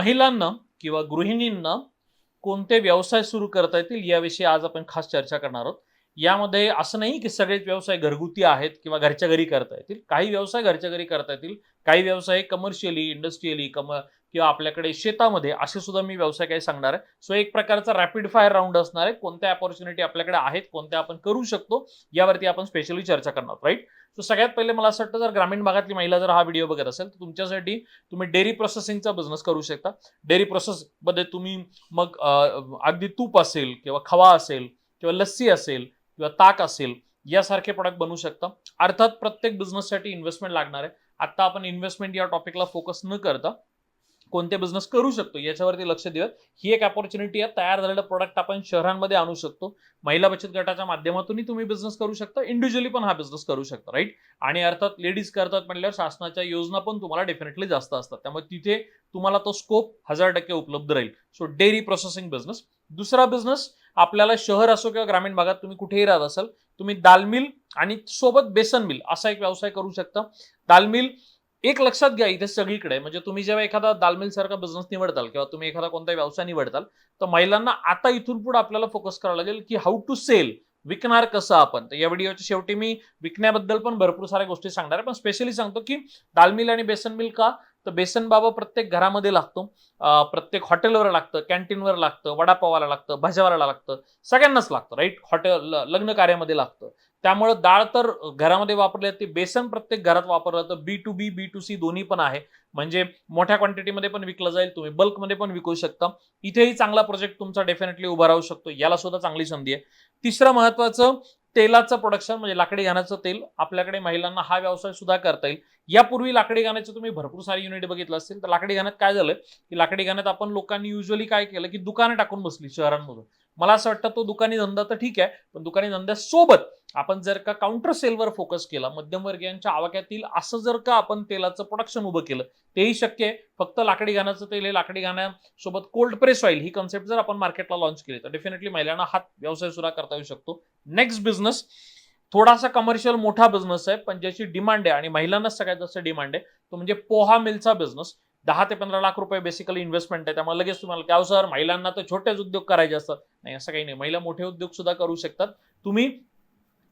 महिलांना किंवा गृहिणींना कोणते व्यवसाय सुरू करता येतील याविषयी आज आपण खास चर्चा करणार आहोत. यामध्ये असं नाही की सगळेच व्यवसाय घरगुती आहेत किंवा घरच्या घरी करता येतील. काही व्यवसाय घरच्या घरी करता येतील काही व्यवसाय कमर्शियली इंडस्ट्रियली कम किंवा आपल्याकडे शेतामध्ये असे सुद्धा मी व्यवसाय काही सांगणार आहे. सो एक प्रकारचा रॅपिड फायर राऊंड असणार आहे. कोणत्या अपॉर्च्युनिटी आपल्याकडे आहेत कोणत्या आपण करू शकतो यावरती आपण स्पेशली चर्चा करणार राईट सो सगळ्यात पहिले मला असं वाटतं जर ग्रामीण भागातली महिला जर हा व्हिडिओ बघत असेल तर तुमच्यासाठी तुम्ही डेअरी प्रोसेसिंगचा बिझनेस करू शकता. डेअरी प्रोसेसमध्ये तुम्ही मग अगदी तूप असेल किंवा खवा असेल किंवा लस्सी असेल किंवा ताक असेल यासारखे प्रोडक्ट बनवू शकता. अर्थात प्रत्येक बिझनेससाठी इन्व्हेस्टमेंट लागणार आहे. आता आपण इन्व्हेस्टमेंट या टॉपिकला फोकस न करता कोणते बिझनेस करू शकतो याच्यावरती लक्ष देऊयात. ही एक अपॉर्च्युनिटी आहे. तयार झालेलं प्रोडक्ट आपण शहरांमध्ये आणू शकतो. महिला बचत गटाच्या माध्यमातूनही तुम्ही बिझनेस करू शकता. इंडिव्हिज्युअली पण हा बिझनेस करू शकता राईट आणि अर्थात लेडीज करतात म्हणल्यावर शासनाच्या योजना पण तुम्हाला डेफिनेटली जास्त असतात. त्यामुळे तिथे तुम्हाला तो स्कोप हजार टक्के उपलब्ध राहील. सो डेअरी प्रोसेसिंग बिझनेस दुसरा बिझनेस आपल्याला शहर असो किंवा ग्रामीण भागात तुम्ही कुठेही राहत असाल तुम्ही दाल मिल आणि सोबत बेसन मिल असा एक व्यवसाय करू शकता. दाल मिल एक लक्षात घ्या इथे सगळीकडे. म्हणजे तुम्ही जेव्हा एखादा दालमिल सारखा बिझनेस निवडताल किंवा तुम्ही एखादा कोणता व्यवसाय निवडताल तर महिलांना आता इथून पुढे आपल्याला फोकस करावं लागेल की हाऊ टू सेल विकणार कसं आपण. तर या व्हिडिओच्या शेवटी मी विकण्याबद्दल पण भरपूर साऱ्या गोष्टी सांगणार आहे. पण स्पेशली सांगतो की दालमिल आणि बेसन मिल का? तर बेसन बाबा प्रत्येक घरामध्ये लागतो. प्रत्येक हॉटेलवर लागतं कॅन्टीनवर लागतं वडापावाला लागतं भाज्यावाला लागतं सगळ्यांनाच लागतं राईट हॉटेल लग्न कार्यामध्ये लागतं. त्यामुळं डाळ तर घरामध्ये वापरली जाते बेसन प्रत्येक घरात वापरलं जातं. B to B B to C दोन्ही पण आहे. म्हणजे मोठ्या क्वांटिटीमध्ये पण विकलं जाईल तुम्ही बल्कमध्ये पण विकू शकता. इथेही चांगला प्रोजेक्ट तुमचा डेफिनेटली उभा राहू शकतो याला सुद्धा चांगली संधी आहे. तिसरं महत्वाचं तेलाचं प्रोडक्शन म्हणजे लाकडी घाण्याचं तेल आपल्याकडे महिलांना हा व्यवसाय सुद्धा करता येईल. यापूर्वी लाकडी घाण्याचं तुम्ही भरपूर सारी युनिट बघितलं असेल तर लाकडी घाण्यात काय झालं? की लाकडी घाण्यात आपण लोकांनी युजली काय केलं? की दुकानं टाकून बसली शहरांमधून. मला असं वाटतं तो दुकानी धंदा तर ठीक आहे पण दुकानी धंद्यासोबत आपण जर का काउंटर सेलवर फोकस केला मध्यमवर्गीयांच्या आवाक्यातील असं जर का आपण तेलाचं प्रोडक्शन उभं केलं तेही शक्य आहे. फक्त लाकडी घाण्याचं तेल हे लाकडी घाण्यासोबत कोल्ड प्रेस ऑइल ही कन्सेप्ट जर आपण मार्केटला लॉन्च केली तर डेफिनेटली महिलांना हा व्यवसाय सुद्धा करता येऊ शकतो. नेक्स्ट बिझनेस थोडासा कमर्शियल मोठा बिझनेस आहे पण ज्याची डिमांड आहे आणि महिलांनाच सगळ्यात जास्त डिमांड आहे तो म्हणजे पोहा मिलचा बिझनेस दहा ते पंधरा लाख रुपये बेसिकली इन्व्हेस्टमेंट आहे. त्यामुळे लगेच तुम्हाला त्यानुसार हो महिलांना तर छोटेच उद्योग करायचे असतात. नाही असं काही नाही. महिला मोठे उद्योग सुद्धा करू शकतात. तुम्ही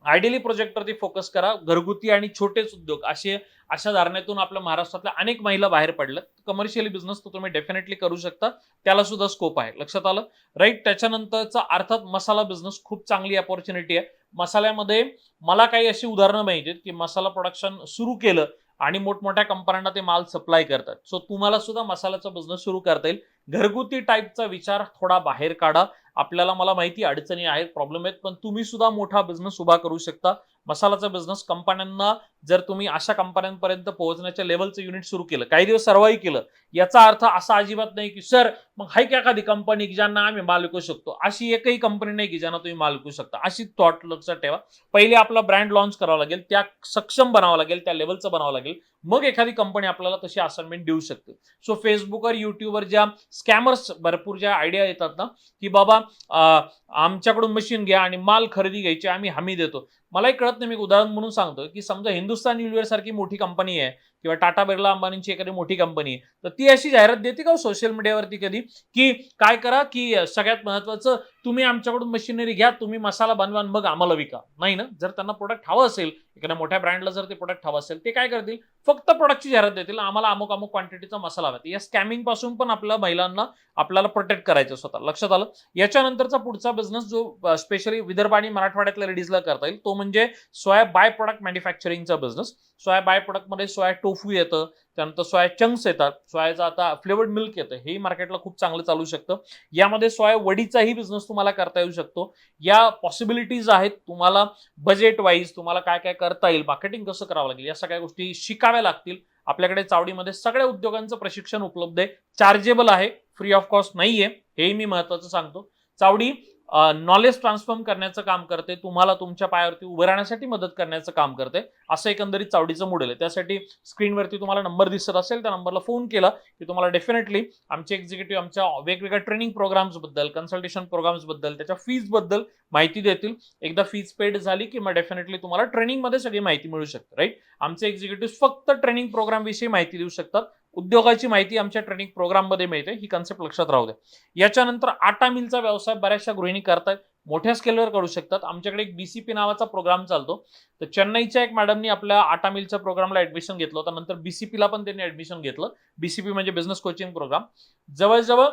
आयडियली प्रोजेक्टवरती फोकस करा. घरगुती आणि छोटेच उद्योग. असे अशा धारणेतून आपल्या महाराष्ट्रातल्या अनेक महिला बाहेर पडल्यात. कमर्शियली बिझनेस तर तुम्ही डेफिनेटली करू शकता. त्याला सुद्धा स्कोप आहे. लक्षात आलं? राईट त्याच्यानंतरचा अर्थात मसाला बिझनेस खूप चांगली अपॉर्च्युनिटी आहे. मसाल्यामध्ये मला काही अशी उदाहरणं माहिती की मसाला प्रोडक्शन सुरू केलं आणि मोठमोठ्या कंपन्यांना ते माल सप्लाय करतात. सो तुम्हाला सुद्धा मसाल्याचा बिझनेस सुरू करता येईल. घरगुती टाईपचा विचार थोडा बाहेर काढा. आपल्याला मला माहिती अडचणी आहेत प्रॉब्लेम आहेत पण तुम्ही सुद्धा मोठा बिझनेस उभा करू शकता. मसालाचा बिझनेस कंपन्यांना जर तुम्ही अशा कंपन्यांपर्यंत पोहोचण्याच्या लेवलचं युनिट सुरू केलं काही दिवस सर्वाही केलं याचा अर्थ असा अजिबात नाही की सर मग हाय की एखादी कंपनी की ज्यांना आम्ही माल विकू शकतो? अशी एकही कंपनी नाही की ज्यांना तुम्ही माल विकू शकता. अशी थॉट लक्षात ठेवा. पहिले आपला ब्रँड लॉन्च करावा लागेल त्या सक्षम बनावं लागेल त्या लेवलचं बनावं लागेल. मग एखादी कंपनी आपल्याला तशी असाइनमेंट देऊ शकते. सो फेसबुकवर युट्यूबवर ज्या स्कॅमर्स भरपूर ज्या आयडिया येतात ना की बाबा आमच्याकडून मशीन घ्या आणि माल खरेदी घ्यायची आम्ही हमी देतो. मलाही कळत नाही मी उदाहरण म्हणून सांगतो की समजा हिंदुस्तान युनिव्हर सारखी मोठी कंपनी आहे किंवा टाटा बिर्ला अंबानींची एखादी मोठी कंपनी आहे तर ती अशी जाहिरात देते का हो सोशल मीडियावरती कधी? की काय करा की सगळ्यात महत्वाचं तुम्ही आमच्याकडून मशिनरी घ्या तुम्ही मसाला बनवा आणि मग आम्हाला विका. नाही ना? जर त्यांना प्रोडक्ट हवं असेल एखाद्या मोठ्या ब्रँडला जर ते प्रोडक्ट हवं असेल ते काय करतील? फक्त प्रोडक्टची जाहिरात देतील. आम्हाला अमुक अमुक क्वांटिटीचा मसाला हवा या स्कॅमिंगपासून पण आपल्या महिलांना आपल्याला प्रोटेक्ट करायचं स्वतः. लक्षात आलं? याच्यानंतरचा पुढचा बिझनेस जो स्पेशली विदर्भ आणि मराठवाड्यातल्या लेडीजला करता येईल तो म्हणजे सोया बाय प्रोडक्ट मॅन्युफॅक्चरिंगचा बिझनेस सोया बाय प्रोडक्टमध्ये सोया टोफू येतं त्यानंतर सोया चंक्स येतात. सोयाचं आता फ्लेवर्ड मिल्क येतं. हेही मार्केटला खूप चांगलं चालू शकतं. यामध्ये सोया वडीचाही बिझनेस तुम्हाला करता येऊ शकतो. या पॉसिबिलिटीज आहेत तुम्हाला बजेट वाईज तुम्हाला काय काय करता येईल मार्केटिंग कसं करावं लागेल या सगळ्या गोष्टी शिकाव्या लागतील. आपल्याकडे चावडीमध्ये सगळ्या उद्योगांचं प्रशिक्षण उपलब्ध आहे. चार्जेबल आहे फ्री ऑफ कॉस्ट नाहीये. हेही मी महत्वाचं सांगतो. चावडी नॉलेज ट्रान्सफॉर्म करण्याचं काम करते तुम्हाला तुमच्या पायावरती उभं राहण्यासाठी मदत करण्याचं काम करते. असं एकंदरीत चावडीचं मॉडेल आहे त्यासाठी स्क्रीनवरती तुम्हाला नंबर दिसत असेल त्या नंबरला फोन केला की तुम्हाला डेफिनेटली आमचे एक्झिक्युटिव्ह आमच्या वेगवेगळ्या ट्रेनिंग प्रोग्राम्सबद्दल कन्सल्टेशन प्रोग्राम्सबद्दल त्याच्या फीजबद्दल माहिती देतील. एकदा फीज पेड झाली की मग डेफिनेटली तुम्हाला ट्रेनिंगमध्ये सगळी माहिती मिळू शकते राईट आमचे एक्झिक्युटिव्ह फक्त ट्रेनिंग प्रोग्रामविषयी माहिती देऊ शकतात. उद्योगाची माहिती आमच्या ट्रेनिंग प्रोग्राममध्ये मिळते. ही कन्सेप्ट लक्षात राहू द्या. याच्यानंतर आटा मिलचा व्यवसाय बऱ्याचशा गृहिणी करतात. मोठ्या स्केलवर करू शकतात. आमच्याकडे एक बीसीपी नावाचा प्रोग्राम चालतो. तर चेन्नईच्या एक मॅडमनी आपल्या आटा मिलच्या प्रोग्रामला ऍडमिशन घेतलं होतं. नंतर बीसीपीला पण त्यांनी ऍडमिशन घेतलं. बीसीपी म्हणजे बिझनेस कोचिंग प्रोग्राम जवळजवळ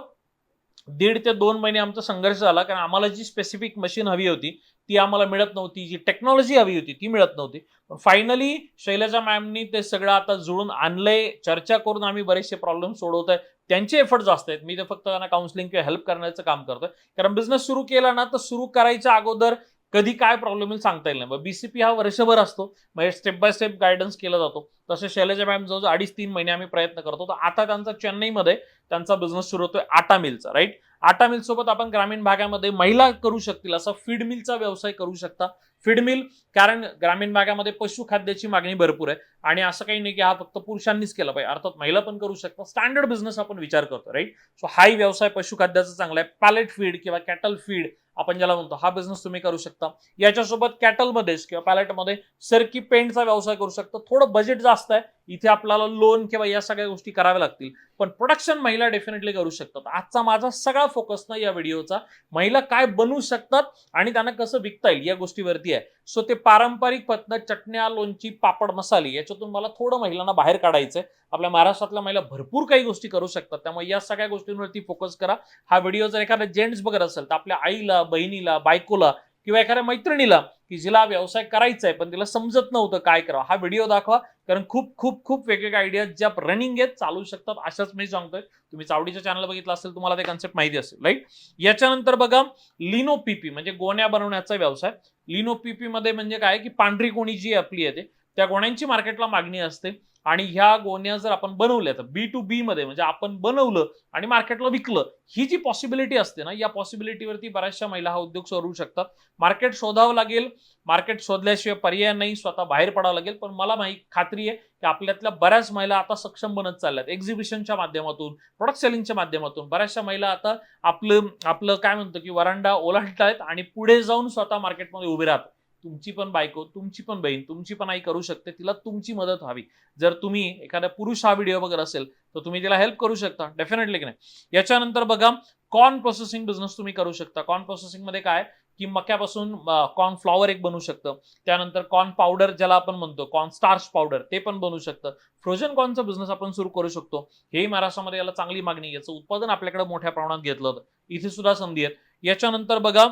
दीड ते दोन महिने आमचा संघर्ष झाला कारण आम्हाला जी स्पेसिफिक मशीन हवी होती ती आम्हाला मिळत नव्हती. जी टेक्नॉलॉजी हवी होती ती मिळत नव्हती. पण फायनली शैलजा मॅमनी ते सगळं आता जुळून आणलंय. चर्चा करून आम्ही बरेचसे प्रॉब्लेम सोडवत आहे त्यांचे एफर्ट जास्त आहेत. मी ते फक्त त्यांना काउन्सिलिंग किंवा हेल्प करण्याचं काम करतोय. कारण बिझनेस सुरू केला ना तर सुरू करायच्या अगोदर कधी काय प्रॉब्लेम येईल सांगता येईल नाही. बीसीपी हा वर्षभर असतो. म्हणजे स्टेप बाय स्टेप गायडन्स केला जातो. तसे शैलजा मॅम जवळजवळ अडीच तीन महिने आम्ही प्रयत्न करतो. तर आता त्यांचा चेन्नईमध्ये त्यांचा बिझनेस सुरू होतोय आटा मिलचा राईट आटा मिल सोबत आपण ग्रामीण भागामध्ये महिला करू शकतील असा फीड मिलचा व्यवसाय करू शकता. फीड मिल कारण ग्रामीण भागामध्ये पशुखाद्याची मागणी भरपूर आहे. आणि असं काही नाही की हा फक्त पुरुषांनीच केला पाहिजे. अर्थात महिला पण करू शकतात. स्टँडर्ड बिझनेस आपण विचार करतो राईट सो हाही व्यवसाय पशुखाद्याचा चांगला आहे. पॅलेट फीड किंवा कॅटल फीड आपण ज्याला म्हणतो हा बिझनेस तुम्ही करू शकता. याच्यासोबत कॅटलमध्येच किंवा पॅलेटमध्ये सरकी पेंटचा व्यवसाय करू शकता. थोडं बजेट जास्त आहे. इथे आपल्याला लोन किंवा या सगळ्या गोष्टी कराव्या लागतील. पण प्रोडक्शन महिला डेफिनेटली करू शकतात. आजचा माझा सगळा फोकस ना या व्हिडिओचा महिला काय बनवू शकतात आणि त्यांना कसं विकता येईल या गोष्टीवरती आहे सो ते पारंपरिक पद्धत चटण्या लोणची पापड मसाले याच्यातून मला थोडं महिलांना बाहेर काढायचंय. आपल्या महाराष्ट्रातल्या महिला भरपूर काही गोष्टी करू शकतात. त्यामुळे या सगळ्या गोष्टींवरती फोकस करा. हा व्हिडिओ जर एखादा जेंट्स बघत असेल तर आपल्या आईला बहिणीला बायकोला किंवा एखाद्या मैत्रिणीला की जिला व्यवसाय करायचा आहे पण तिला समजत नव्हतं काय करावं हा व्हिडिओ दाखवा. कारण खूप खूप खूप वेगवेगळ्या आयडिया ज्या रनिंग आहेत चालू शकतात अशाच मी सांगतोय. तुम्ही चावडीच्या चॅनल बघितलं असेल तुम्हाला ते कन्सेप्ट माहिती असेल राईट याच्यानंतर बघा लिनो पीपी म्हणजे गोण्या बनवण्याचा व्यवसाय. लिनो पीपी मध्ये म्हणजे काय की पांढरी गोणी जी आपली येते त्या गोण्यांची मार्केटला मागणी असते. आणि ह्या गोण्या जर आपण बनवल्या तर बी टू बी मध्ये म्हणजे आपण बनवलं आणि मार्केटला विकलं ही जी पॉसिबिलिटी असते ना या पॉसिबिलिटीवरती बऱ्याचशा महिला हा उद्योग सुरू शकतात. मार्केट शोधावं लागेल. मार्केट शोधल्याशिवाय पर्याय नाही स्वतः बाहेर पडावं लागेल. पण मला माहिती खात्री आहे की आपल्यातल्या बऱ्याच महिला आता सक्षम बनत चालल्यात. एक्झिबिशनच्या माध्यमातून प्रोडक्ट सेलिंगच्या माध्यमातून. बऱ्याचशा महिला आता आपलं आपलं काय म्हणतो की वरांडा ओलांडतायत आणि पुढे जाऊन स्वतः मार्केटमध्ये उभे राहतात. तुमची पण बायको तुमची पण बहीण तुमची पण आई करू शकते तिला तुमची मदत हवी जर तुम्ही एखादा पुरुष हा व्हिडिओ बघत असेल तर तुम्ही तिला हेल्प करू शकता डेफिनेटली की नाही? याच्यानंतर बघा कॉर्न प्रोसेसिंग बिझनेस तुम्ही करू शकता. कॉर्न प्रोसेसिंगमध्ये काय? की मक्यापासून कॉर्न फ्लॉवर एक बनू शकतं. त्यानंतर कॉर्न पावडर ज्याला आपण म्हणतो कॉर्न स्टार्च पावडर ते पण बनू शकतं. फ्रोझन कॉर्नचा बिझनेस आपण सुरू करू शकतो. हेही महाराष्ट्रामध्ये याला चांगली मागणी याचं उत्पादन आपल्याकडे मोठ्या प्रमाणात घेतलं होतं. इथे सुद्धा संधी आहेत. याच्यानंतर बघा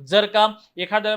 जर का एखाद्या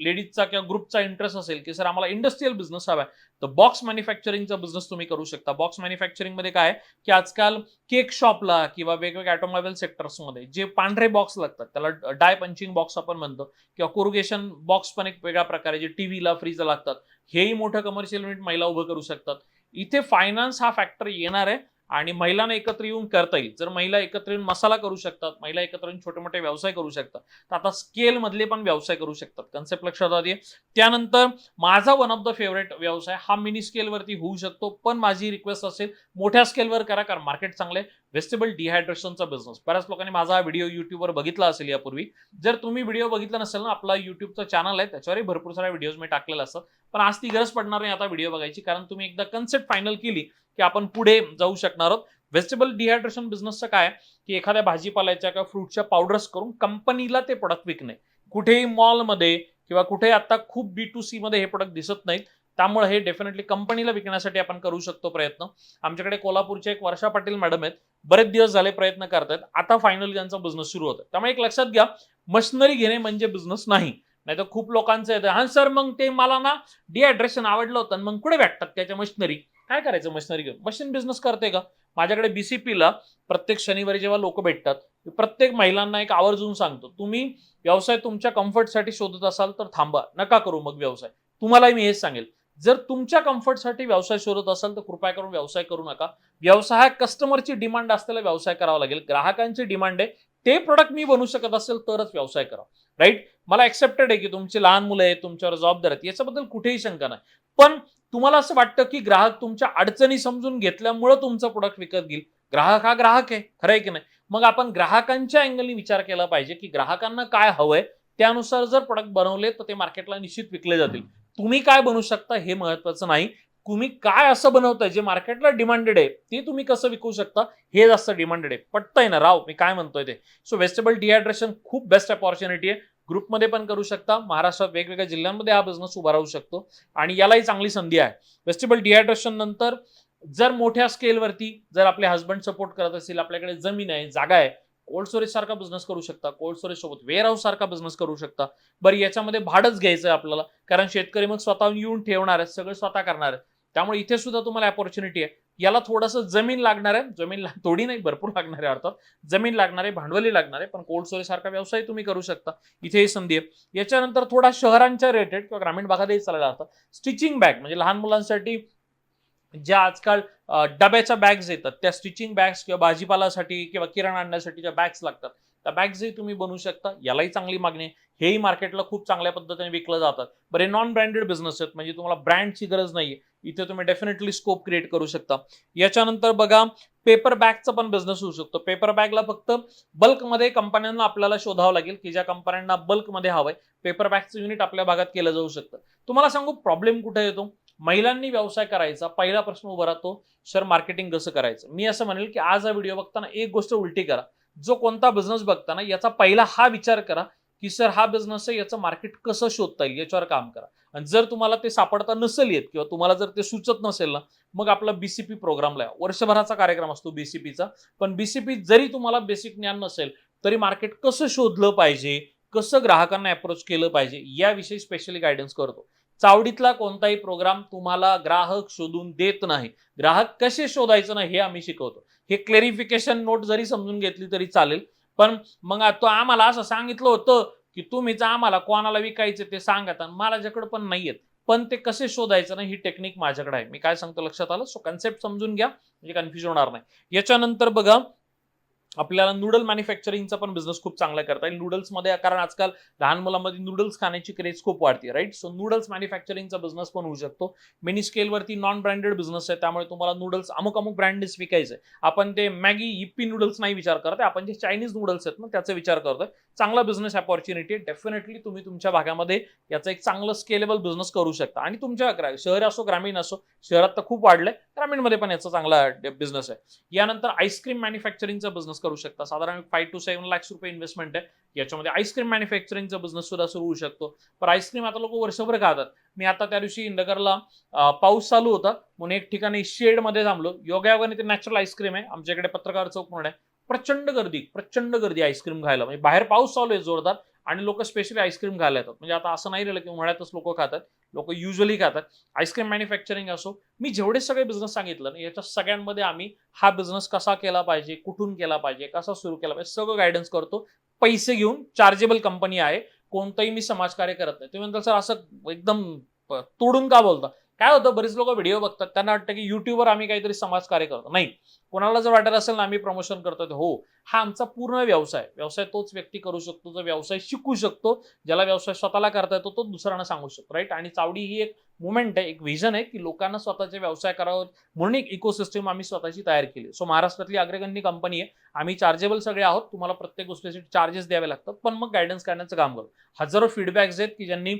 लेडीजचा किंवा ग्रुपचा इंटरेस्ट असेल की सर आम्हाला इंडस्ट्रीयल बिझनेस हवा आहे. तर बॉक्स मॅन्युफॅक्चरिंगचा बिझनेस तुम्ही करू शकता. बॉक्स मॅन्युफॅक्चरिंगमध्ये काय आहे की आजकाल केक शॉपला किंवा वेगवेगळ्या ऑटोमोबाईल सेक्टर्समध्ये जे पांढरे बॉक्स लागतात त्याला डाय पंचिंग बॉक्स आपण म्हणतो किंवा कोरुगेशन बॉक्स पण एक वेगळ्या प्रकारे जे टीव्हीला फ्रीजला लागतात हेही मोठं कमर्शियल युनिट महिला उभं करू शकतात. इथे फायनान्स हा फॅक्टर येणार आहे. आणि महिलांना एकत्र येऊन करता येईल. जर महिला एकत्र येऊन मसाला करू शकतात महिला एकत्र येऊन छोटे मोठे व्यवसाय करू शकतात तर आता स्केल मधले पण व्यवसाय करू शकतात. कन्सेप्ट लक्षात आधी त्यानंतर माझा वन ऑफ द फेवरेट व्यवसाय हा मिनी स्केलवरती होऊ शकतो. पण माझी रिक्वेस्ट असेल मोठ्या स्केलवर करा कारण मार्केट चांगले व्हेजिटेबल डिहायड्रेशनचा बिझनेस बऱ्याच लोकांनी माझा हा व्हिडिओ युट्यूबवर बघितला असेल यापूर्वी. जर तुम्ही व्हिडिओ बघितला नसेल ना आपला युट्यूबचा चॅनल आहे त्याच्यावरही भरपूर साऱ्या व्हिडिओज मी टाकलेले असतात. पण आज ती गरज पडणार नाही आता व्हिडिओ बघायची कारण तुम्ही एकदा कन्सेप्ट फायनल केली की आपण पुढे जाऊ शकणार आहोत. व्हेजिटेबल डिहायड्रेशन बिझनेसचं काय की एखाद्या भाजीपाल्याच्या किंवा फ्रूटच्या पावडर्स करून कंपनीला ते प्रोडक्ट विकणे. कुठेही मॉलमध्ये किंवा कुठे आता खूप बी टू सी मध्ये हे प्रोडक्ट दिसत नाहीत. त्यामुळे हे डेफिनेटली कंपनीला विकण्यासाठी आपण करू शकतो प्रयत्न. आमच्याकडे कोल्हापूरचे एक वर्षा पाटील मॅडम आहेत. बरेच दिवस झाले प्रयत्न करतायत. आता फायनली त्यांचा बिझनेस सुरू होतो त्यामुळे एक लक्षात घ्या मशिनरी घेणे म्हणजे बिझनेस नाही. नाही तर खूप लोकांचं येतं हा सर मग ते मला ना डिहायड्रेशन आवडलं होतं. मग कुठे भेटतात त्याच्या मशिनरी काय करायचं मशिनरी घेऊन? मशीन बिझनेस करते का? माझ्याकडे बीसीपीला प्रत्येक शनिवारी जेव्हा लोक भेटतात प्रत्येक महिलांना एक आवर्जून सांगतो तुम्ही व्यवसाय तुमच्या कम्फर्टसाठी शोधत असाल तर थांबा नका करू मग व्यवसाय. तुम्हालाही मी हेच सांगेल. जर तुमच्या कम्फर्टसाठी व्यवसाय शोधत असाल तर कृपया करून व्यवसाय करू नका. व्यवसाय कस्टमरची डिमांड असलेला व्यवसाय करावा लागेल. ग्राहकांची डिमांड आहे. ते प्रोडक्ट मी बनवू शकत असेल तरच व्यवसाय करा. राईट मला एक्सेप्टेड आहे की तुमची लहान मुलं आहेत तुमच्यावर जबाबदार आहेत याच्याबद्दल कुठेही शंका नाही. पण तुम्हाला असं वाटतं की ग्राहक तुमच्या अडचणी समजून घेतल्यामुळं तुमचं प्रोडक्ट विकत घेईल? ग्राहक हा ग्राहक आहे खरं आहे की नाही? मग आपण ग्राहकांच्या अँगलनी विचार केला पाहिजे की ग्राहकांना काय हवंय? त्यानुसार जर प्रोडक्ट बनवले तर ते मार्केटला निश्चित विकले जातील. तुम्ही काय बनवू शकता हे महत्वाचं नाही. तुम्ही काय असं बनवताय जे मार्केटला डिमांडेड आहे ते तुम्ही कसं विकू शकता हे जास्त डिमांडेड आहे. पटतंय ना? राव मी काय म्हणतोय ते? सो वेस्टेबल डिहायड्रेशन खूप बेस्ट अपॉर्च्युनिटी आहे. ग्रुपमध्ये पण करू शकता. महाराष्ट्रात वेगवेगळ्या जिल्ह्यांमध्ये हा बिझनेस उभा राहू शकतो. आणि यालाही चांगली संधी आहे. वेस्टेबल डिहायड्रेशन नंतर जर मोठ्या स्केलवरती जर आपले हस्बंड सपोर्ट करत असतील आपल्याकडे जमीन आहे जागा आहे कोल्ड स्टोरेज सारखा बिझनेस करू शकता. कोल्ड स्टोरेज सोबत वेअरहाऊस सारखा बिझनेस करू शकता. बरं याच्यामध्ये भाडच घ्यायचं आहे आपल्याला. कारण शेतकरी मग स्वतःहून येऊन ठेवणार आहेत सगळं स्वतः करणार आहे त्यामुळे इथे सुद्धा तुम्हाला अपॉर्च्युनिटी आहे. याला थोडंसं जमीन लागणार आहे. जमीन थोडी नाही भरपूर लागणार आहे अर्थात. जमीन लागणार आहे भांडवली लागणार आहे पण कोल्ड स्टोरेज सारखा व्यवसाय तुम्ही करू शकता. इथे ही संधी आहे. याच्यानंतर थोडा शहरांच्या रेटेड किंवा ग्रामीण भागातही चालला जातात स्टिचिंग बॅग म्हणजे लहान मुलांसाठी ज्या आजकाल डब्याच्या बॅग्स येतात त्या स्टिचिंग बॅग्स किंवा भाजीपालासाठी किंवा किराणा आणण्यासाठी ज्या बॅग्स लागतात त्या बॅग्सही तुम्ही बनवू शकता. यालाही चांगली मागणी आहे. हेही मार्केटला खूप चांगल्या पद्धतीने विकलं जातात. बरे नॉन ब्रँडेड बिझनेस आहेत म्हणजे तुम्हाला ब्रँडची गरज नाहीये. इथे तुम्ही डेफिनेटली स्कोप क्रिएट करू शकता. याच्यानंतर बघा पेपर बॅगचा पण बिझनेस होऊ शकतो. पेपर बॅगला फक्त बल्कमध्ये कंपन्यांना आपल्याला शोधावं लागेल की ज्या कंपन्यांना बल्कमध्ये हवंय. पेपर बॅगचं युनिट आपल्या भागात केलं जाऊ शकतं. तुम्हाला सांगू प्रॉब्लेम कुठे येतो? महिलांनी व्यवसाय करायचा पहिला प्रश्न उभा राहतो सर मार्केटिंग कसं करायचं? मी असं म्हणेल की आज हा व्हिडिओ बघताना एक गोष्ट उलटी करा. जो कोणता बिझनेस बघताना याचा पहिला हा विचार करा की सर हा बिझनेस आहे याचं मार्केट कसं शोधता येईल? याच्यावर काम करा. आणि जर तुम्हाला ते सापडता नसेल येत किंवा तुम्हाला जर ते सुचत नसेल ना मग आपला बीसीपी प्रोग्रामला या. वर्षभराचा कार्यक्रम असतो बीसीपीचा पण बीसीपी जरी तुम्हाला बेसिक ज्ञान नसेल तरी मार्केट कसं शोधलं पाहिजे? कसं ग्राहकांना अप्रोच केलं पाहिजे? याविषयी स्पेशली गायडन्स करतो. चावडीतला कोणताही प्रोग्राम तुम्हाला ग्राहक शोधून देत नाही. ग्राहक कसे शोधायचं नाही हे आम्ही शिकवतो. हे क्लेरिफिकेशन नोट जरी समजून घेतली तरी चालेल. पण मग तो आम्हाला असं सांगितलं होतं की तुम्हीच आम्हाला कोणाला विकायचं ते सांगत आणि माझ्याकडे पण नाहीयेत पण ते कसे शोधायचं ना ही टेक्निक माझ्याकडे आहे. मी काय सांगतो लक्षात आलं? सो कन्सेप्ट समजून घ्या म्हणजे कन्फ्युज होणार नाही. याच्यानंतर बघा आपल्याला नूडल मॅन्युफॅक्चरिंगचा पण बिझनेस खूप चांगला करता येईल. नूडल्समध्ये कारण आजकाल लहान मुलांमध्ये नूडल्स खाण्याची क्रेज खूप वाढते राईट सो नूडल्स मॅन्युफॅक्चरिंगचा बिझनेस पण होऊ शकतो. मिनी स्केलवरती नॉन ब्रँडेड बिझनेस आहे त्यामुळे तुम्हाला नूडल्स अमुक अमुक ब्रँडेस विकायचे आपण ते मॅगी इप्पी नूडल्स नाही विचार करत आपण जे चायनीज नूडल्स आहेत ना त्याचा विचार करतोय. चांगला बिझनेस अपॉर्च्युनिटी आहे. डेफिनेटली तुम्ही तुमच्या भागामध्ये याचा एक चांगलं स्केलेबल बिझनेस करू शकता. आणि तुमच्या शहर असो ग्रामीण असो शहरात तर खूप वाढलंय ग्रामीणमध्ये पण याचा चांगला बिझनेस आहे. यानंतर आईस्क्रीम मॅन्युफॅक्चरिंगचा बिझनेस करू शकता. साधारण फाईव्ह टू सेव्हन लॅक्स रुपये इन्व्हेस्टमेंट आहे. याच्यामध्ये आईस्क्रीम मॅन्युफॅक्चरिंगचा बिझनेस सुद्धा सुरू होऊ शकतो. पण आईस्क्रीम आता लोक वर्षभर खातात. मी आता त्या दिवशी इंदगरला पाऊस चालू होता. म्हणून एक ठिकाणी शेडमध्ये थांबलो. योगायोगाने ते नॅचरल आईस्क्रीम आहे. आमच्याकडे पत्रकार चौक म्हणून आहे. प्रचंड गर्दी प्रचंड गर्दी आईस्क्रीम खायला. म्हणजे बाहेर पाऊस चालू आहे जोरदार. आणि लोक स्पेशली आईस्क्रीम खायला येतात. म्हणजे आता असं नाही राहिलं की उन्हाळ्यातच लोक खातात लोक युजली खातात. आईस्क्रीम मॅन्युफॅक्चरिंग असो मी जेवढे सगळे बिझनेस सांगितलं ना याच्या सगळ्यांमध्ये आम्ही हा बिझनेस कसा केला पाहिजे कुठून केला पाहिजे कसा सुरू केला पाहिजे सगळं गायडन्स करतो. पैसे घेऊन चार्जेबल कंपनी आहे. कोणतंही मी समाजकार्य करत नाही. तुम्ही म्हणता सर असं एकदम तोडून का बोलता? काय होतं बरेच लोक व्हिडिओ बघतात. त्यांना वाटतं की युट्यूबवर आम्ही काहीतरी समाजकार्य करतो. नाही. कोणाला जर वाटत असेल ना आम्ही प्रमोशन करतो हो. हा आमचा पूर्ण व्यवसाय. व्यवसाय तोच व्यक्ती करू शकतो जो व्यवसाय शिकू शकतो. ज्याला व्यवसाय स्वतःला करता येतो तो दुसऱ्यांना सांगू शकतो राईट आणि चावडी ही एक मुवमेंट आहे एक व्हिजन आहे की लोकांना स्वतःचे व्यवसाय करावं. म्हणून एक इकोसिस्टम आम्ही स्वतःची तयार केली सो महाराष्ट्रातली अग्रगण्य कंपनी आहे. आम्ही चार्जेबल सगळे आहोत. तुम्हाला प्रत्येक गोष्टीसाठी चार्जेस द्यावे लागतात. पण मग गायडन्स करण्याचं काम करू. हजारो फीडबॅक्स आहेत की ज्यांनी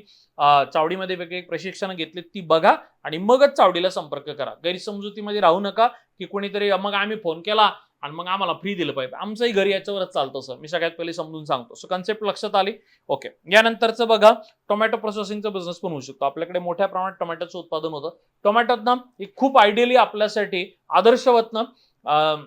चावडीमध्ये वेगवेगळे प्रशिक्षण घेतले ती बघा आणि मगच चावडीला संपर्क करा. गैरसमजुतीमध्ये राहू नका. की कोणीतरी मग आम्ही फोन केला आणि मग आम्हाला फ्री दिलं पाहिजे. आमचंही घरी याच्यावरच चालतं सर मी सगळ्यात पहिले समजून सांगतो. सो कन्सेप्ट लक्षात आली? ओके यानंतरचं बघा टोमॅटो प्रोसेसिंगचा बिझनेस पण होऊ शकतो. आपल्याकडे मोठ्या प्रमाणात टोमॅटोचं उत्पादन होतं. टोमॅटोतनं एक खूप आयडियली आपल्यासाठी आदर्शवतनं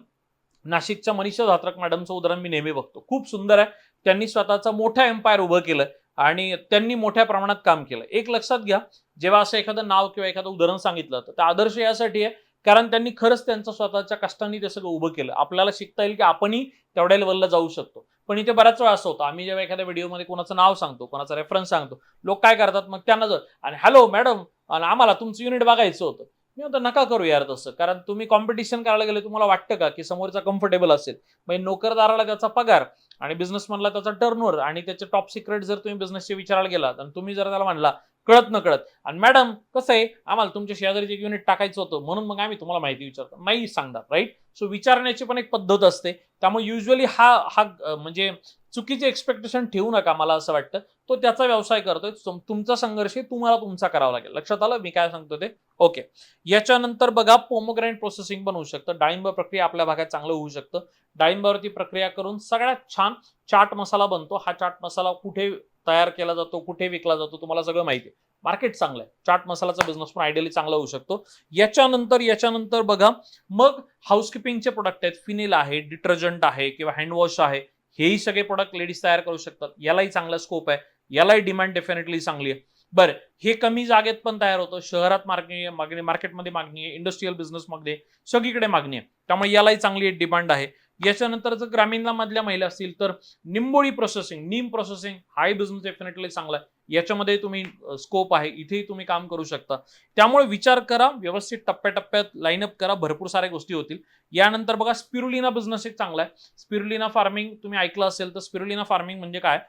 नाशिकच्या मनीषा धात्रक मॅडमचं उदाहरण मी नेहमी बघतो. खूप सुंदर आहे. त्यांनी स्वतःचं मोठं एम्पायर उभं केलं आणि त्यांनी मोठ्या प्रमाणात काम केलं. एक लक्षात घ्या जेव्हा असं एखादं नाव किंवा एखादं उदाहरण सांगितलं तर आदर्श यासाठी आहे. कारण त्यांनी खरंच त्यांचं स्वतःच्या कष्टांनी ते सगळं उभं केलं. आपल्याला शिकता येईल की आपणही तेवढ्या लेवलला जाऊ शकतो. पण इथे बऱ्याच वेळा असं होतं. आम्ही जेव्हा एखाद्या व्हिडिओमध्ये कोणाचं नाव सांगतो कोणाचा रेफरन्स सांगतो लोक काय करतात? मग त्यांना जर आणि हॅलो मॅडम आणि आम्हाला तुमचं युनिट बघायचं होतं. मी म्हणतो नका करू यार तसं. कारण तुम्ही कॉम्पिटिशन करायला गेले तुम्हाला वाटतं का की समोरचा कम्फर्टेबल असेल? म्हणजे नोकरदाराला त्याचा पगार आणि बिझनेसमॅनला त्याचा टर्नओव्हर आणि त्याचे टॉप सिक्रेट जर तुम्ही बिझनेसचे विचारायला गेलात आणि तुम्ही जर त्याला म्हणला कळत न कळत. आणि मॅडम कसं आहे आम्हाला तुमच्या शेजारीचे युनिट टाकायचं होतं म्हणून मग आम्ही तुम्हाला माहिती विचारतो. नाही सांगणार राईट सो विचारण्याची पण एक पद्धत असते. त्यामुळे युजली हा हा म्हणजे चुकीचे एक्सपेक्टेशन ठेवू नका मला असं वाटतं. तो त्याचा व्यवसाय करतोय तुमचा संघर्ष तुम्हाला तुमचा करावा लागेल. लक्षात आलं? मी काय सांगतो ते? ओके याच्यानंतर बघा पोमोग्रॅनेट प्रोसेसिंग पण होऊ शकतं. डाळिंब प्रक्रिया आपल्या भागात चांगलं होऊ शकतं. डाळिंबावरती प्रक्रिया करून सगळ्यात छान चाट मसाला बनतो. हा चाट मसाला कुठे तयार केला जातो कुठे विकला जातो तुम्हाला सगळं माहिती आहे. मार्केट चांगलं आहे. चाट मसालाचा बिझनेस पण आयडियली चांगला होऊ शकतो. याच्यानंतर याच्यानंतर बघा मग हाऊसकीपिंगचे प्रोडक्ट आहेत. फिनेल आहे डिटर्जंट आहे किंवा हँडवॉश आहे. हेही सगळे प्रोडक्ट लेडीज तयार करू शकतात. यालाही चांगला स्कोप आहे. यालाही डिमांड डेफिनेटली चांगली आहे. बरं हे कमी जागेत पण तयार होतं. शहरात मागणी आहे मागणी मार्केटमध्ये मागणी आहे. इंडस्ट्रीयल बिझनेसमध्ये सगळीकडे मागणी आहे. त्यामुळे यालाही चांगली डिमांड आहे. याच्यानंतर जर ग्रामीणला मधल्या महिला असतील तर निंबोळी प्रोसेसिंग नीम प्रोसेसिंग हाय बिझनेस डेफिनेटली चांगला आहे. याच्यामध्ये तुम्ही स्कोप आहे. इथेही तुम्ही काम करू शकता. त्यामुळे विचार करा व्यवस्थित टप्प्याटप्प्यात लाईनअप करा भरपूर साऱ्या गोष्टी होतील. यानंतर बघा स्पिरुलिना बिझनेस एक चांगला आहे. स्पिरुलिना फार्मिंग तुम्ही ऐकलं असेल तर स्पिरुलिना फार्मिंग म्हणजे काय?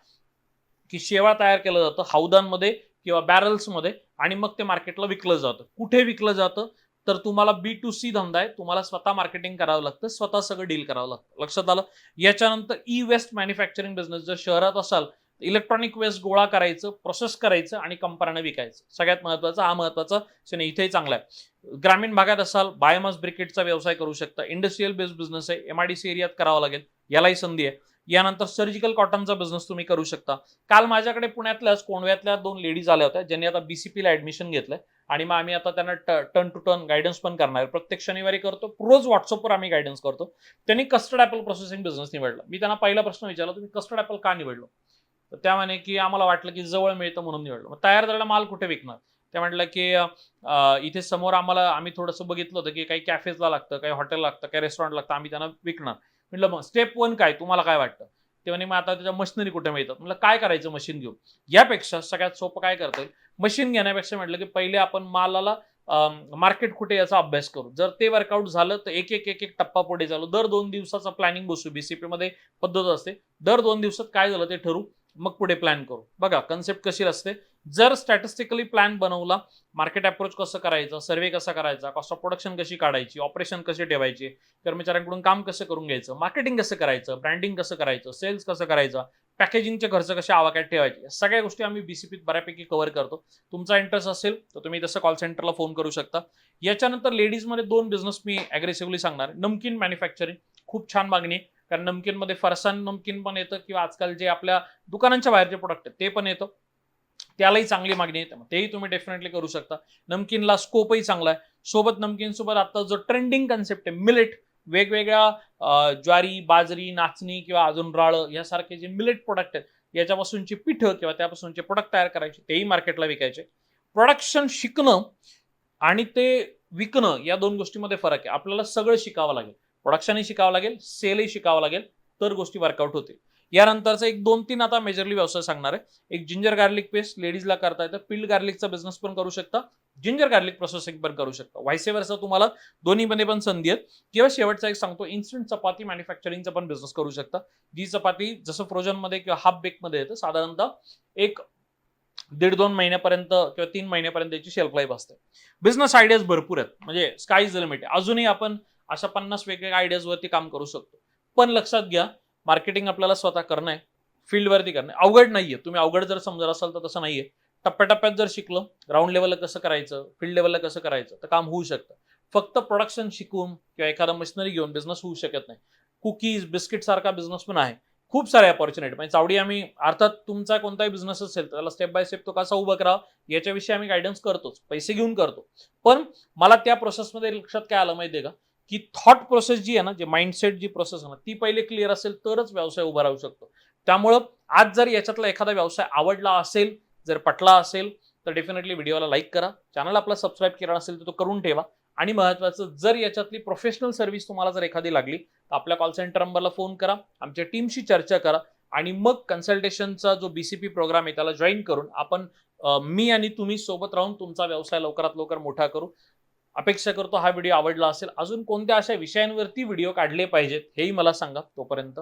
की शेवाळ तयार केलं जातं हौदांमध्ये किंवा बॅरल्समध्ये आणि मग ते मार्केटला विकलं जातं. कुठे विकलं जातं? तर तुम्हाला बी टू सी धंदा आहे. तुम्हाला स्वतः मार्केटिंग करावं लागतं. स्वतः सगळं डील करावं लागतं. लक्षात आलं? याच्यानंतर ई वेस्ट मॅन्युफॅक्चरिंग बिझनेस जर शहरात असाल इलेक्ट्रॉनिक वेस्ट गोळा करायचं प्रोसेस करायचं आणि कंपन्यांना विकायचं. सगळ्यात महत्वाचं हा महत्त्वाचा क्षण इथेही चांगला आहे. ग्रामीण भागात असाल बायोमास ब्रिकेटचा व्यवसाय करू शकता. इंडस्ट्रीयल बेस्ड बिझनेस आहे. एमआयडीसी एरियात करावा लागेल. यालाही संधी आहे. यानंतर सर्जिकल कॉटनचा बिझनेस तुम्ही करू शकता. काल माझ्याकडे पुण्यातल्याच कोणव्यातल्या दोन लेडीज आल्या होत्या ज्यांनी आता बीसीपीला ऍडमिशन घेतलंय. आणि मग आम्ही आता त्यांना टर्न टू टर्न गायडन्स पण करणार प्रत्येक शनिवारी करतो रोज व्हॉट्सअपवर आम्ही गायडन्स करतो. त्यांनी कस्टर्ड ॲपल प्रोसेसिंग बिझनेस निवडला. मी त्यांना पहिला प्रश्न विचारला तुम्ही कस्टर्ड ॲपल का निवडलो? तर त्या म्हणे की आम्हाला वाटलं की जवळ मिळतं म्हणून निवडलं. मग तयार झालेला माल कुठे विकणार? ते म्हटलं की इथे समोर आम्हाला आम्ही थोडंसं बघितलं होतं की काही कॅफेजला लागतं काही हॉटेल लागतं काही रेस्टॉरंट लागतं आम्ही त्यांना विकणार. म्हटलं मग स्टेप वन काय? तुम्हाला काय वाटतं? ते म्हणे मग आता त्याच्या मशिनरी कुठे मिळतात म्हटलं काय करायचं मशीन घेऊन? यापेक्षा सगळ्यात सोपं काय करता येईल मशीन घेण्यापेक्षा म्हटलं की पहिले आपण मालाला मार्केट कुठे याचा अभ्यास करू. जर ते वर्कआउट झालं तर एक एक एक एक टप्पा पुढे झालो दर दोन दिवसाचा प्लॅनिंग बसू. बीसीपी मध्ये पद्धत असते. दर दोन दिवसात काय झालं ते ठरू. मग पुढे प्लॅन करू. बघा कन्सेप्ट कशी असते? जर स्टॅटिस्टिकली प्लॅन बनवला मार्केट अप्रोच कसं करायचं सर्वे कसा करायचा कॉस्ट ऑफ प्रोडक्शन कशी काढायची ऑपरेशन कसे ठेवायचे कर्मचाऱ्यांकडून काम कसं करून घ्यायचं मार्केटिंग कसं करायचं ब्रँडिंग कसं करायचं सेल्स कसं करायचं पॅकेजिंगचे खर्च कसे आवाक्यात ठेवायचे सगळ्या गोष्टी आम्ही बीसीपीत बऱ्यापैकी कव्हर करतो. तुमचा इंटरेस्ट असेल तर तुम्ही तसं कॉल सेंटरला फोन करू शकता. याच्यानंतर लेडीजमध्ये दोन बिझनेस मी अग्रेसिव्हली सांगणार. नमकीन मॅन्युफॅक्चरिंग खूप छान मागणी आहे. कारण नमकीनमध्ये फरसान नमकीन पण येतं किंवा आजकाल जे आपल्या दुकानांच्या बाहेरचे प्रोडक्ट आहेत ते पण येतं. त्यालाही चांगली मागणी आहे. त्यामुळे तेही तुम्ही डेफिनेटली करू शकता. नमकीनला स्कोपही चांगला आहे. सोबत नमकीन सोबत आता जो ट्रेंडिंग कन्सेप्ट आहे मिलेट वेगवेगळ्या ज्वारी बाजरी नाचणी किंवा अजून राळ यासारखे जे मिलेट प्रोडक्ट आहेत याच्यापासूनची पिठं किंवा त्यापासूनचे प्रोडक्ट तयार करायचे तेही मार्केटला विकायचे. प्रोडक्शन शिकणं आणि ते विकणं या दोन गोष्टीमध्ये फरक आहे. आपल्याला सगळं शिकावं लागेल. प्रोडक्शनही शिकावं लागेल सेलही शिकावं लागेल तर गोष्टी वर्कआउट होतील. यानंतरचा एक दोन तीन आता मेजरली व्यवसाय सांगणार आहे. एक जिंजर गार्लिक पेस्ट लेडीजला करता येतं. पिल्ड गार्लिकचा बिझनेस पण करू शकता. जिंजर गार्लिक प्रोसेसिंग पण करू शकता. व्हायसेवरचा तुम्हाला दोन्हीमध्ये पण संधी आहेत. किंवा शेवटचा एक सांगतो इन्स्टंट चपाती मॅन्युफॅक्चरिंगचा पण बिझनेस करू शकता. जी चपाती जसं फ्रोजनमध्ये किंवा हाफ बेकमध्ये येतं साधारणतः एक दीड दोन महिन्यापर्यंत किंवा तीन महिन्यापर्यंत याची शेल्फ लाईफ असते. बिझनेस आयडियाज भरपूर आहेत. म्हणजे स्काय इज लिमिटेड अजूनही आपण अशा पन्नास वेगवेगळ्या आयडियाजवरती काम करू शकतो. पण लक्षात घ्या मार्केटिंग आपल्याला स्वतः करणं आहे फील्डवरती करणं अवघड नाहीये. तुम्ही अवघड जर समजत असाल तर तसं नाहीये. टप्प्याटप्प्यात जर शिकलं ग्राउंड लेवलला कसं करायचं फील्ड लेवलला कसं करायचं तर काम होऊ शकतं. फक्त प्रोडक्शन शिकून किंवा एखादा मशिनरी घेऊन बिझनेस होऊ शकत नाही. कुकीज बिस्किट सारखा बिझनेस पण आहे. खूप सारे अपॉर्च्युनिटी म्हणजे चावडी आम्ही अर्थात तुमचा कोणताही बिझनेस असेल तर त्याला स्टेप बाय स्टेप तो कसा उभा करावा याच्याविषयी आम्ही गायडन्स करतोच. पैसे घेऊन करतो. पण मला त्या प्रोसेसमध्ये लक्षात काय आलं माहितीये का? की थॉट प्रोसेस जी आहे ना जे माइंडसेट जी प्रोसेस आहे ना ती पहिले क्लिअर असेल तरच व्यवसाय उभा राहू शकतो. त्यामुळं आज जर याच्यातला एखादा व्यवसाय आवडला असेल जर पटला असेल तर डेफिनेटली व्हिडिओला लाईक करा. चॅनल आपला सबस्क्राईब केला नसेल तर तो करून ठेवा. आणि महत्वाचं जर याच्यातली प्रोफेशनल सर्व्हिस तुम्हाला जर एखादी लागली तर आपल्या कॉल सेंटर नंबरला फोन करा आमच्या टीमशी चर्चा करा आणि मग कन्सल्टेशनचा जो बीसीपी प्रोग्राम आहे त्याला जॉईन करून आपण मी आणि तुम्ही सोबत राहून तुमचा व्यवसाय लवकरात लवकर मोठा करू. अपेक्षा करतो हा व्हिडिओ आवडला असेल अजून कोणत्या अशा विषयांवरती व्हिडिओ काढले पाहिजेत हेही मला सांगा तोपर्यंत.